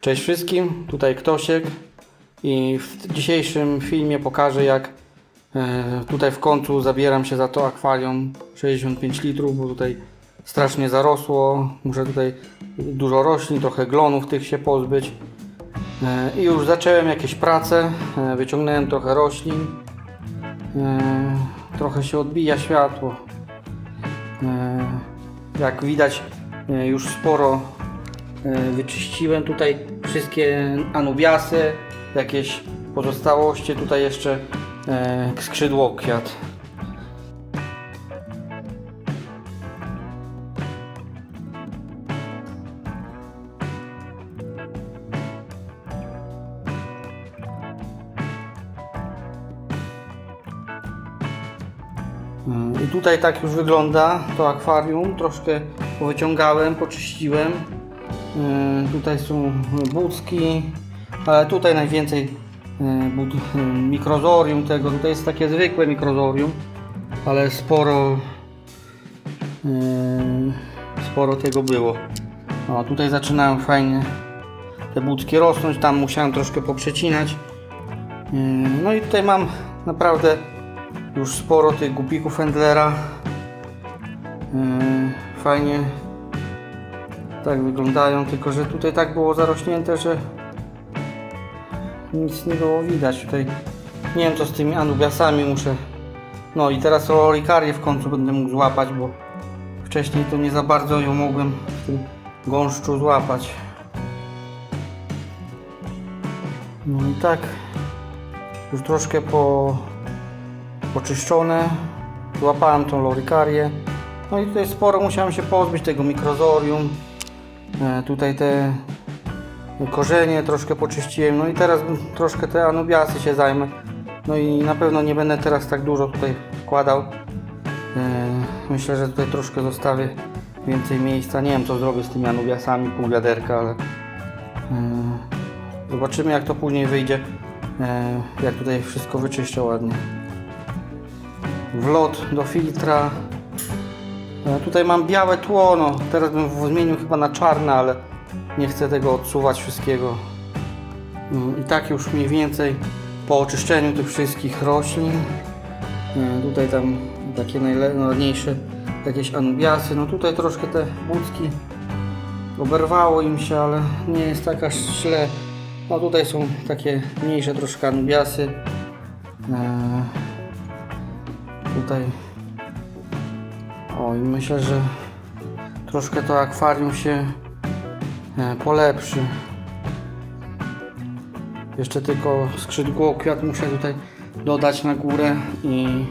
Cześć wszystkim, tutaj Ktosiek i w dzisiejszym filmie pokażę jak e, tutaj w końcu zabieram się za to akwarium 65 litrów, bo tutaj strasznie zarosło, muszę tutaj dużo roślin, trochę glonów tych się pozbyć. E, i już zacząłem jakieś prace, e, wyciągnąłem trochę roślin, trochę się odbija światło, jak widać już sporo Wyczyściłem tutaj wszystkie anubiasy, jakieś pozostałości, tutaj jeszcze e, skrzydłokwiat. E, I tutaj tak już wygląda to akwarium. Troszkę powyciągałem, poczyściłem. E, Tutaj są budki, ale tutaj najwięcej e, bud, mikrozorium tego. Tutaj jest takie zwykłe mikrozorium, ale sporo e, sporo tego było. O, tutaj zaczynają fajnie te budki rosnąć, tam musiałem troszkę poprzecinać. No i tutaj mam naprawdę już sporo tych gupików Endlera. Fajnie tak wyglądają, tylko że tutaj tak było zarośnięte, że nic nie było widać tutaj. Nie wiem co z tymi anubiasami muszę. No i teraz olikarię w końcu będę mógł złapać, bo wcześniej to nie za bardzo ją mogłem w tym gąszczu złapać. No i tak już troszkę po, poczyszczone. Złapałem tą lorikarię. No i tutaj sporo musiałem się pozbyć tego mikrozorium. E, Tutaj te korzenie troszkę poczyściłem. No i teraz troszkę te anubiasy się zajmę. No i na pewno nie będę teraz tak dużo tutaj wkładał. E, Myślę, że tutaj troszkę zostawię więcej miejsca. Nie wiem co zrobię z tymi anubiasami, pół wiaderka, ale e, zobaczymy jak to później wyjdzie. Jak tutaj wszystko wyczyszczę ładnie. Wlot do filtra. E, Tutaj mam białe tło, no teraz bym zmienił chyba na czarne, ale nie chcę tego odsuwać wszystkiego. Mm, I tak już mniej więcej po oczyszczeniu tych wszystkich roślin. Tutaj tam takie najładniejsze jakieś anubiasy. No tutaj troszkę te budki oberwało im się, ale nie jest tak aż źle. No tutaj są takie mniejsze troszkę anubiasy. E, Tutaj i myślę, że troszkę to akwarium się e, polepszy. Jeszcze tylko skrzydło kwiat muszę tutaj dodać na górę i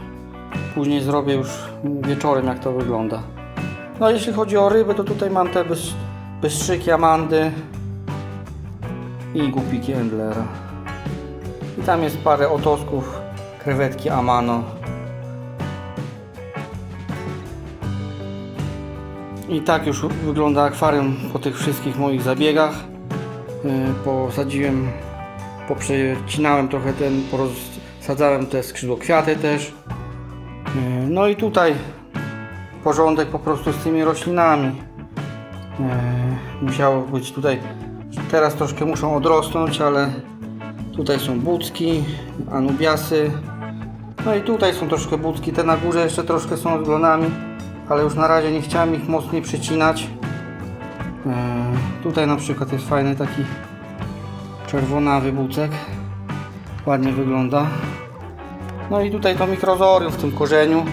później zrobię już wieczorem jak to wygląda. No jeśli chodzi o ryby, to tutaj mam te bys- bystrzyki amandy i gupiki Endlera. I tam jest parę otosków, krewetki amano. I tak już wygląda akwarium po tych wszystkich moich zabiegach. Yy, Posadziłem, poprzecinałem trochę ten, porozsadzałem te skrzydłokwiaty też. Yy, No i tutaj porządek po prostu z tymi roślinami. Yy, Musiało być tutaj, teraz troszkę muszą odrosnąć, ale tutaj są bucki, anubiasy. No i tutaj są troszkę budki, te na górze jeszcze troszkę są z glonami ale już na razie nie chciałem ich mocniej przycinać. Eee, tutaj na przykład jest fajny taki czerwonawy bucek. Ładnie wygląda. No i tutaj to mikrozorium w tym korzeniu.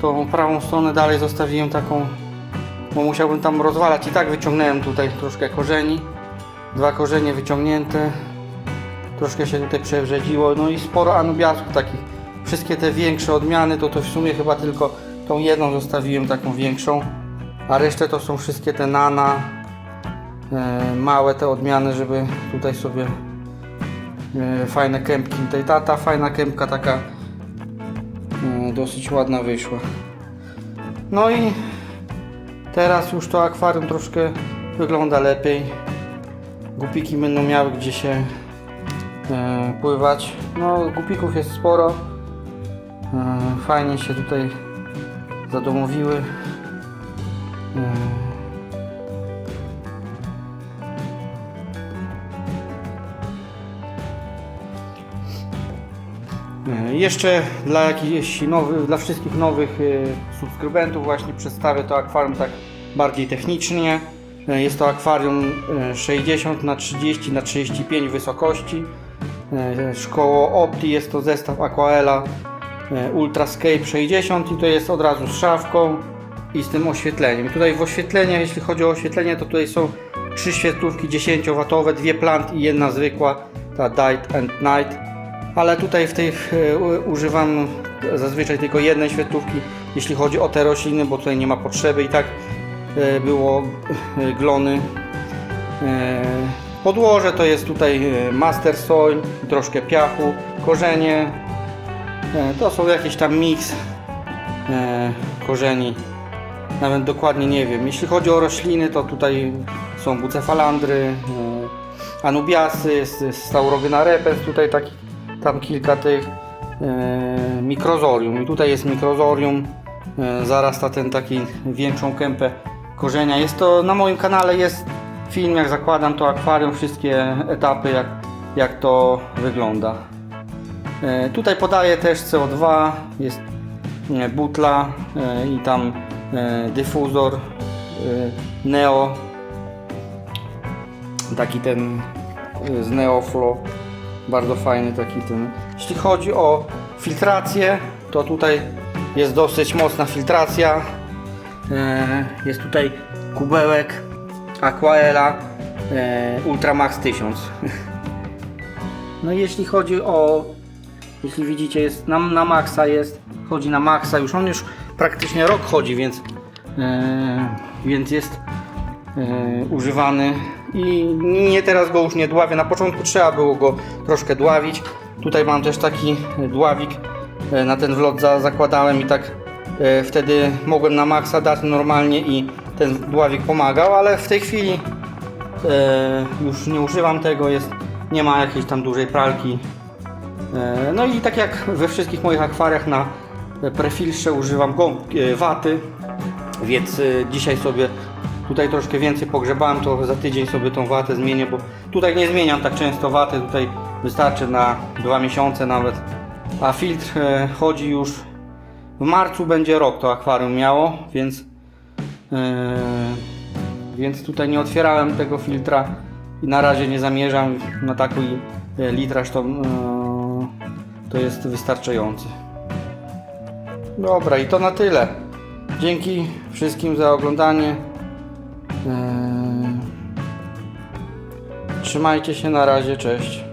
Tą prawą stronę dalej zostawiłem taką, bo musiałbym tam rozwalać. I tak wyciągnąłem tutaj troszkę korzeni. Dwa korzenie wyciągnięte. Troszkę się tutaj przewrzedziło. No i sporo anubiasów takich. Wszystkie te większe odmiany to to w sumie chyba tylko tą jedną zostawiłem taką większą, a resztę to są wszystkie te nana, e, małe te odmiany, żeby tutaj sobie e, fajne kępki. Tutaj ta, ta fajna kępka taka e, dosyć ładna wyszła. No i teraz już to akwarium troszkę wygląda lepiej. Gupiki będą miały gdzie się pływać. No gupików jest sporo. Fajnie się tutaj zadomowiły. Hmm. E, jeszcze dla jakichś nowych, dla wszystkich nowych e, subskrybentów właśnie przedstawię to akwarium tak bardziej technicznie. E, jest to akwarium 60 na 30 na 35 wysokości. Szkoło Opti jest to zestaw Aquaela Ultrascape 60 i to jest od razu z szafką i z tym oświetleniem. Tutaj w oświetlenie, jeśli chodzi o oświetlenie, to tutaj są trzy świetlówki 10W, dwie plant i jedna zwykła, ta Night and Night. Ale tutaj w e, u- używam zazwyczaj tylko jednej świetlówki, jeśli chodzi o te rośliny, bo tutaj nie ma potrzeby i tak e, było e, glony. E, Podłoże to jest tutaj e, master soil, troszkę piachu, korzenie. E, To są jakiś tam miks e, korzeni. Nawet dokładnie nie wiem. Jeśli chodzi o rośliny, to tutaj są bucefalandry, e, anubiasy, staurogyna repens, tutaj taki, tam kilka tych mikrozorium. I tutaj jest mikrozorium, zarasta ten taki większą kępę korzenia. Jest to na moim kanale jest film, jak zakładam to akwarium, wszystkie etapy, jak, jak to wygląda. E, Tutaj podaję też CO2, jest e, butla e, i tam dyfuzor Neo, taki ten z Neoflow, bardzo fajny taki ten. Jeśli chodzi o filtrację, to tutaj jest dosyć mocna filtracja. Jest tutaj kubełek Aquaela Ultramax 1000. No i jeśli chodzi o, jeśli widzicie, jest na, na maksa jest, chodzi na maksa, już on już praktycznie rok chodzi, więc, e, więc jest e, używany i nie teraz go już nie dławię. Na początku trzeba było go troszkę dławić. Tutaj mam też taki dławik e, na ten wlot za, zakładałem i tak e, wtedy mogłem na maksa dać normalnie i ten dławik pomagał, ale w tej chwili e, już nie używam tego, jest, nie ma jakiejś tam dużej pralki. E, no i tak jak we wszystkich moich akwariach na prefiltrze używam e, waty, więc e, dzisiaj sobie tutaj troszkę więcej pogrzebałem, to za tydzień sobie tą watę zmienię, bo tutaj nie zmieniam tak często waty, tutaj wystarczy na dwa miesiące nawet, a filtr chodzi już w marcu będzie rok to akwarium miało, więc więc tutaj nie otwierałem tego filtra i na razie nie zamierzam na taki litraż to, to jest wystarczający. Dobra i to na tyle. Dzięki wszystkim za oglądanie. E, Trzymajcie się na razie, cześć.